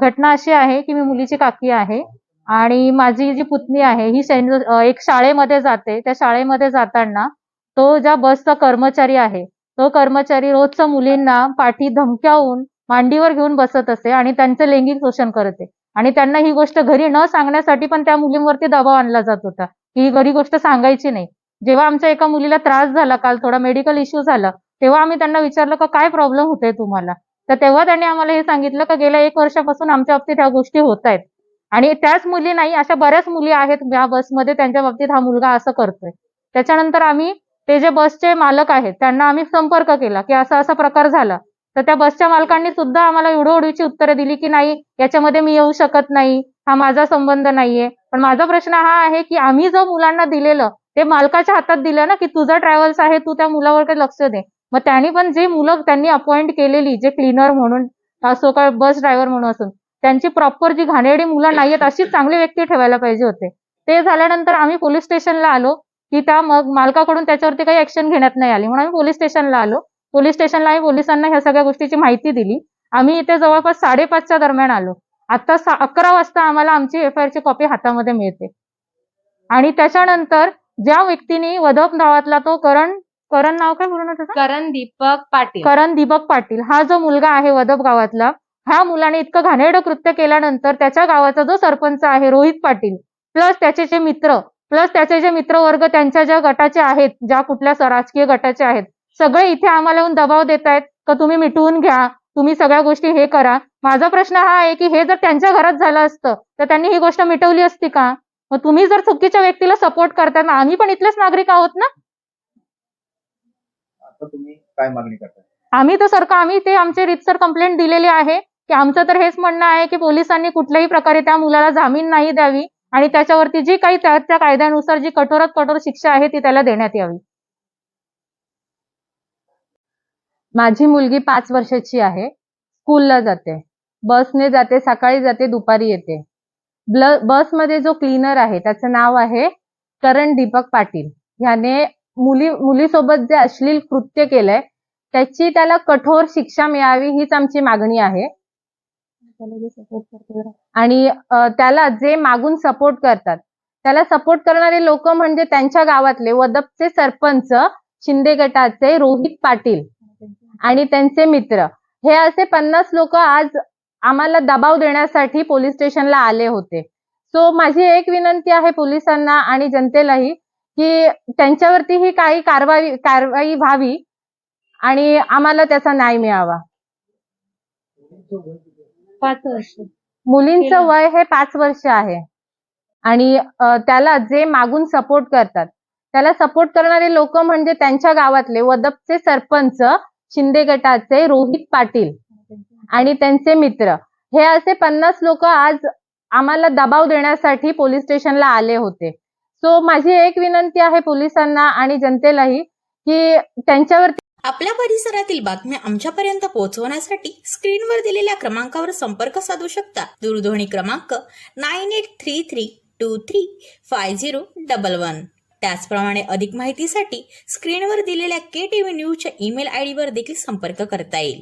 घटना अशी आहे की मी मुलीची काकी आहे आणि माझी जी पुतणी आहे ही सैन एक शाळेमध्ये जाते. त्या शाळेमध्ये जाताना तो ज्या बसचा कर्मचारी आहे तो कर्मचारी रोजचा मुलींना पाठी धमक्यावून मांडीवर घेऊन बसत असे आणि त्यांचं लैंगिक शोषण करते आणि त्यांना ही गोष्ट घरी न सांगण्यासाठी पण त्या मुलींवरती दबाव आणला जात होता. की ही घरी गोष्ट सांगायची नाही. जेव्हा आमच्या एका मुलीला त्रास झाला काल थोडा मेडिकल इश्यू झाला तेव्हा आम्ही त्यांना विचारलं का काय प्रॉब्लेम होतोय तुम्हाला? तर तेव्हा त्यांनी आम्हाला हे सांगितलं का गेल्या एक वर्षापासून आमच्या बाबतीत ह्या गोष्टी होत आहेत. आणि त्याच मुली नाही अशा बऱ्याच मुली आहेत या बसमध्ये त्यांच्या बाबतीत हा मुलगा असं करतोय. त्याच्यानंतर आम्ही ते जे बसचे मालक आहेत त्यांना आम्ही संपर्क केला की असा असा प्रकार झाला. तर त्या बसच्या मालकांनी सुद्धा आम्हाला उडवडीची उत्तरं दिली की नाही याच्यामध्ये मी येऊ शकत नाही हा माझा संबंध नाहीये. पण माझा प्रश्न हा आहे की आम्ही जो मुलांना दिलेलं ते मालकाच्या हातात दिलं ना की तुझा ट्रॅव्हल्स आहे तू त्या मुलावर काही लक्ष दे. मग त्यांनी पण जे मुलं त्यांनी अपॉइंट केलेली जे क्लीनर म्हणून असो का बस ड्रायव्हर म्हणून असून त्यांची प्रॉपर जी घाणेरडी मुलं नाहीयेत अशीच चांगली व्यक्ती ठेवायला पाहिजे होते. ते झाल्यानंतर आम्ही पोलीस स्टेशनला आलो की त्या मग मालकाकडून त्याच्यावरती काही ऍक्शन घेण्यात नाही आली. म्हणून आम्ही पोलीस स्टेशनला आलो. पोलीस स्टेशनला आम्ही पोलिसांना ह्या सगळ्या गोष्टीची माहिती दिली. आम्ही इथे जवळपास साडेपाचच्या दरम्यान आलो. आता अकरा वाजता आम्हाला आमची एफ आय ची कॉपी हातामध्ये मिळते. आणि त्याच्यानंतर ज्या व्यक्तीने वधप नावातला तो करंट करण नाव काय पूर्ण त्याचं? करण दीपक पाटील. करण दीपक पाटील. हा जो मुलगा आहे वदप गावातला ह्या मुलाने इतकं घाणेरडं कृत्य केल्यानंतर त्याच्या गावाचा जो सरपंच आहे रोहित पाटील प्लस त्याचे जे मित्र प्लस त्याचे जे मित्रवर्ग त्यांच्या ज्या गटाचे आहेत ज्या कुठल्या राजकीय गटाचे आहेत सगळे इथे आम्हाला येऊन दबाव देत आहेत का तुम्ही मिटवून घ्या तुम्ही सगळ्या गोष्टी हे करा. माझा प्रश्न हा आहे की हे जर त्यांच्या घरात झालं असतं तर त्यांनी ही गोष्ट मिटवली असती का? मग तुम्ही जर चुकीच्या व्यक्तीला सपोर्ट करताय आम्ही पण इथलेच नागरिक आहोत ना? आता तुम्ही काय मागणी करताय? आम्ही तर सरकार आम्ही ते आमचे रितसर कंप्लेंट दिलेली आहे की आमचं तर हेच म्हणणं आहे की पोलिसांनी कुठल्याही प्रकारे त्या मुलाला जामीन नाही द्यावी आणि त्याच्यावरती जी काही त्या त्या कायद्यानुसार जी कठोरात कठोर शिक्षा आहे ती त्याला देण्यात यावी. माझी मुलगी पाच वर्षाची आहे. स्कूलला जाते. बसने जाते सकाळी जाते दुपारी येते. बसमध्ये जो क्लीनर आहे त्याचं नाव आहे करण दीपक पाटील. ह्याने मुली मुलीसोबत जे अश्लील कृत्य केलंय त्याची त्याला कठोर शिक्षा मिळावी हीच आमची मागणी आहे. आणि त्याला जे मागून सपोर्ट करतात त्याला सपोर्ट करणारे लोक म्हणजे त्यांच्या गावातले वदपचे सरपंच शिंदे गटाचे रोहित पाटील आणि त्यांचे मित्र. हे असे पन्नास लोक आज आम्हाला दबाव देण्यासाठी पोलीस स्टेशनला आले होते. सो माझी एक विनंती आहे पोलिसांना आणि जनतेलाही की त्यांच्यावरती ही काही कारवाई कारवाई व्हावी आणि आम्हाला त्याचा न्याय मिळावा. पाच वर्ष. मुलींचं वय हे पाच वर्ष आहे. आणि त्याला जे मागून सपोर्ट करतात त्याला सपोर्ट करणारे लोक म्हणजे त्यांच्या गावातले वदपचे सरपंच शिंदे गटाचे रोहित पाटील आणि त्यांचे मित्र. हे असे पन्नास लोक आज आम्हाला दबाव देण्यासाठी पोलीस स्टेशनला आले होते. सो माझी एक विनंती आहे पोलिसांना आणि जनतेलाही की त्यांच्यावरती आपल्या परिसरातील बातम्या आमच्यापर्यंत पोहोचवण्यासाठी स्क्रीनवर दिलेल्या क्रमांकावर संपर्क साधू शकता. दूरध्वनी क्रमांक nine eight three three two three five zero double one. त्याचप्रमाणे अधिक माहितीसाठी स्क्रीनवर दिलेल्या के टी व्ही न्यूजच्या ईमेल आय डीवर देखील संपर्क करता येईल.